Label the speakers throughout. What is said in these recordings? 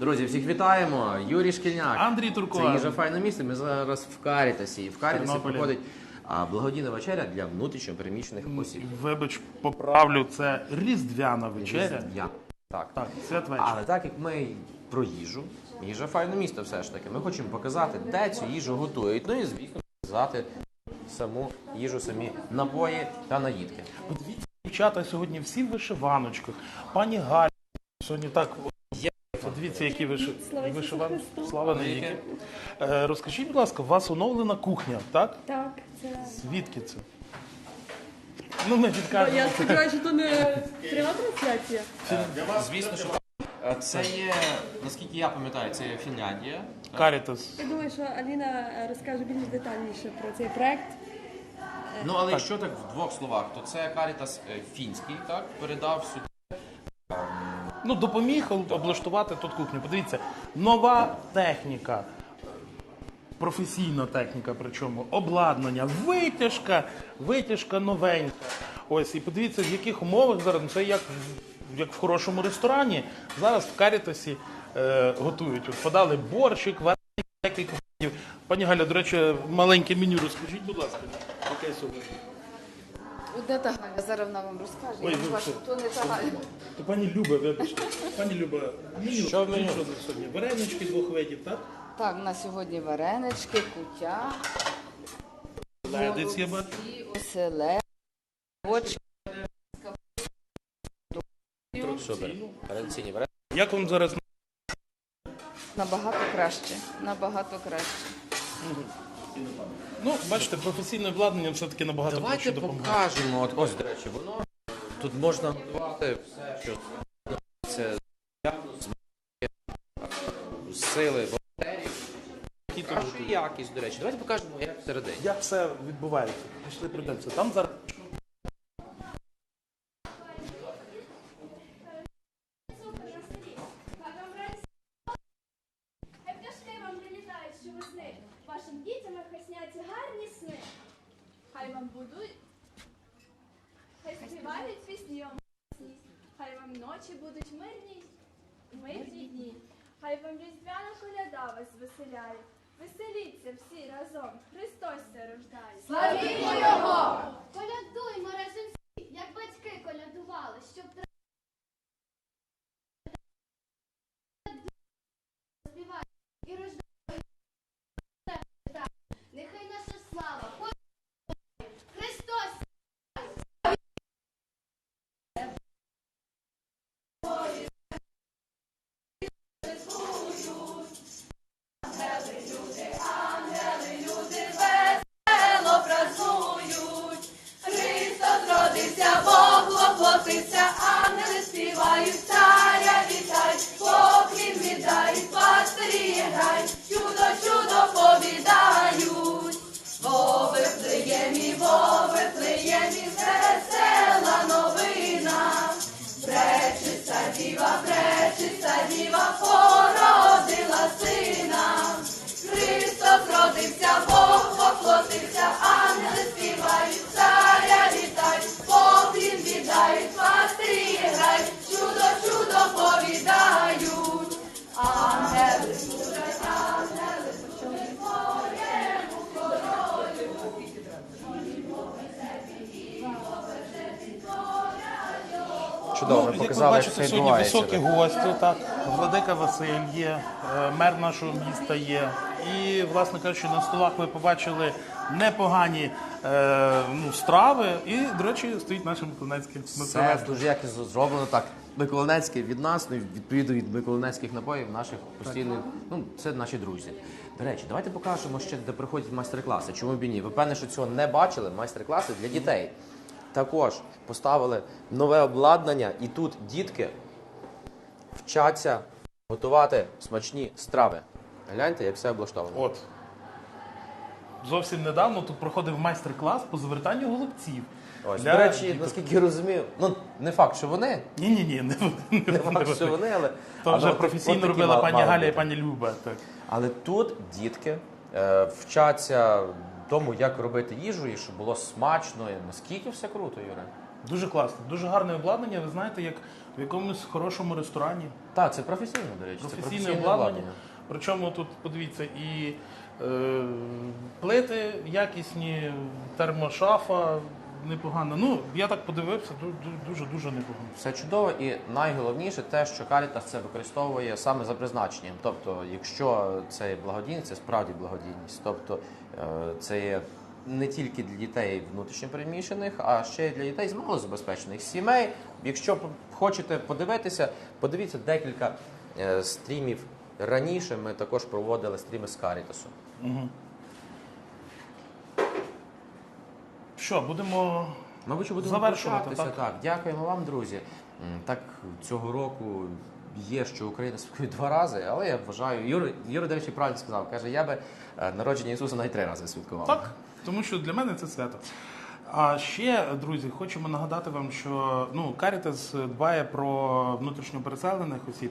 Speaker 1: Друзі, всіх вітаємо! Юрій Шкільняк.
Speaker 2: Андрій
Speaker 1: Турко.
Speaker 2: Це
Speaker 1: їжа файне місце. Ми зараз в Карітасі. І в Карітасі
Speaker 2: Тернополі.
Speaker 1: проходить а, благодійна вечеря для внутрішньо переміщених осіб.
Speaker 2: Вибач, поправлю, це різдвяна вечеря.
Speaker 1: Я. Так.
Speaker 2: Так, святвечір.
Speaker 1: Але так як ми про їжу, їжа файне місто все ж таки. Ми хочемо показати, де цю їжу готують. Ну і звісно, показати саму їжу, самі напої та наїдки.
Speaker 2: Подивіться, дівчата сьогодні всі в вишиваночках. Пані Галя сьогодні так.
Speaker 1: Є.
Speaker 2: Подивіться, які
Speaker 3: Ісусу
Speaker 2: вишиванки. Слава навіки. Е, розкажіть, будь ласка, у вас оновлена кухня, так?
Speaker 3: Так, це.
Speaker 2: Звідки це? Ну, ми відкажемо.
Speaker 3: Я сподіваюся, що то не пряма трансляція.
Speaker 1: Звісно, що е, це є, наскільки я пам'ятаю, це є Фінляндія.
Speaker 2: Карітас.
Speaker 3: Я думаю, що Аліна е, розкаже більш детальніше про цей проект.
Speaker 1: Ну але якщо так в двох словах, то це Карітас е, фінський, так передав сюди.
Speaker 2: Ну, допоміг облаштувати тут кухню. Подивіться, нова техніка. Професійна техніка, причому обладнання, витяжка, витяжка новенька. Ось, і подивіться, в яких умовах зараз ну, це як, як в хорошому ресторані. Зараз в Карітасі е, готують. От подали борщик, варені, декілька. Пані Галя, до речі, маленьке меню розкажіть, будь ласка, яке сьогодні?
Speaker 4: Де та Галя? Зараз вона вам розкаже.
Speaker 2: Ой,
Speaker 4: Я
Speaker 2: ви
Speaker 4: бачу, то не та Галя.
Speaker 2: То пані Люба, вибачте. Пані Люба, меню.
Speaker 1: Що в меню?
Speaker 2: Що на сьогодні? Варенички двох видів, так?
Speaker 4: Так, у нас сьогодні варенички, кутя,
Speaker 2: Ледець я бачу.
Speaker 4: голубці, оселе, очі.
Speaker 1: Супер. Традиційні вареники.
Speaker 2: Як вам зараз
Speaker 4: Набагато краще. Набагато краще.
Speaker 2: Ну, бачите, професійне обладнання все-таки набагато
Speaker 1: Давайте
Speaker 2: краще допомагає.
Speaker 1: покажемо. От ось, до речі, воно тут можна готувати все, що це з сили волонтерів. Кращу якість, до речі. Давайте покажемо, як всередині.
Speaker 2: Як все відбувається? Пішли прийдемося. Там зараз
Speaker 5: Хай пташки вам прилітають щовесни, вашим дітям хай сняться гарні сни. Хай вам будуть, хай співають пісні вам хай вам ночі будуть мирні, мирні дні. Хай вам різдвяна коляда вас веселяє. Веселіться всі разом, Христос се рождає.
Speaker 6: Славімо його! Колядуймо разом всі, як батьки колядували, щоб
Speaker 1: Чудово,
Speaker 2: Ну, як ви
Speaker 1: показали, як
Speaker 2: бачите,
Speaker 1: це
Speaker 2: сьогодні
Speaker 1: відбувається.
Speaker 2: високі гості. Так, Владика Василь є, е, мер нашого міста є. І, власне кажучи, на столах ви побачили непогані е, ну, страви. І, до речі, стоїть наше Миколаївське
Speaker 1: Це дуже якісно зроблено так. Миколинецьке від нас, ну і відповідно від миколинецьких напоїв наших постійних. Ну, це наші друзі. До речі, давайте покажемо ще, де проходять майстер-класи. Чому б і ні? Ви певне, що цього не бачили. Майстер-класи для дітей. Також поставили нове обладнання, і тут дітки вчаться готувати смачні страви. Гляньте, як все облаштовано.
Speaker 2: От. Зовсім недавно тут проходив майстер-клас по завертанню голубців.
Speaker 1: Ось,
Speaker 2: Для
Speaker 1: до речі, наскільки я розумію, ну не факт, що вони,
Speaker 2: Ні, ні, ні, не, не,
Speaker 1: не факт, що вони, але
Speaker 2: То вже
Speaker 1: от-
Speaker 2: професійно
Speaker 1: от
Speaker 2: робила
Speaker 1: мали-
Speaker 2: пані Галя і пані Люба. Так.
Speaker 1: Але тут дітки е, вчаться тому, як робити їжу і щоб було смачно. І Наскільки все круто, Юре?
Speaker 2: Дуже класно, дуже гарне обладнання. Ви знаєте, як в якомусь хорошому ресторані.
Speaker 1: Так, це професійно, до речі. це
Speaker 2: Професійне обладнання. Причому тут подивіться і е, плити якісні, термошафа непогана. Ну, я так подивився, дуже дуже непогано.
Speaker 1: Все чудово, і найголовніше те, що Caritas це використовує саме за призначенням. Тобто, якщо це благодійність, це справді благодійність. Тобто е, це є не тільки для дітей внутрішньопереміщених, а ще й для дітей з малозабезпечених сімей. Якщо хочете подивитися, подивіться декілька е, стрімів раніше. Ми також проводили стріми з Карітасу.
Speaker 2: Що, будемо
Speaker 1: Мабуть, що будемо
Speaker 2: Завершувати,
Speaker 1: прощатися.
Speaker 2: так?
Speaker 1: Так, дякуємо вам, друзі. М, Так цього року є, що Україна святкує два рази, але я вважаю, Юра, Юра до речі, правильно сказав. Каже, я би е, народження Ісуса навіть три рази святкував.
Speaker 2: Так, тому що для мене це свято. А ще, друзі, хочемо нагадати вам, що ну, Карітас дбає про внутрішньо переселених осіб,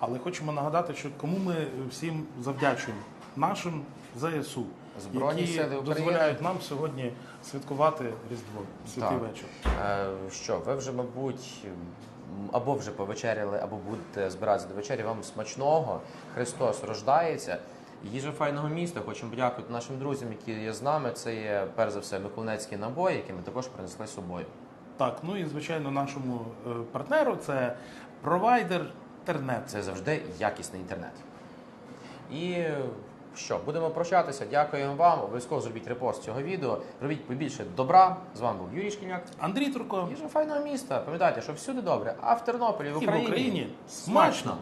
Speaker 2: але хочемо нагадати, що кому ми всім завдячуємо нашим ЗСУ,
Speaker 1: Збройні
Speaker 2: які
Speaker 1: Сили України.
Speaker 2: дозволяють нам сьогодні святкувати Різдво, святий
Speaker 1: Так.
Speaker 2: вечір.
Speaker 1: Е, Що, ви вже, мабуть, м, або вже повечеряли, або будете збиратися до вечері. Вам смачного. Христос рождається. Їжа файного міста. Хочемо подякувати нашим друзям, які є з нами. Це є перш за все миколаївські набої, які ми також принесли з собою.
Speaker 2: Так, ну і звичайно, нашому е, партнеру це провайдер Тернет.
Speaker 1: Це завжди якісний інтернет. І що, будемо прощатися. Дякуємо вам. Обов'язково зробіть репост цього відео. Робіть побільше добра. З вами був Юрій Шкільняк.
Speaker 2: Андрій Турко
Speaker 1: Їжа файного міста. Пам'ятайте, що всюди добре, а в Тернополі, в
Speaker 2: і в
Speaker 1: Україні,
Speaker 2: Україні смачно.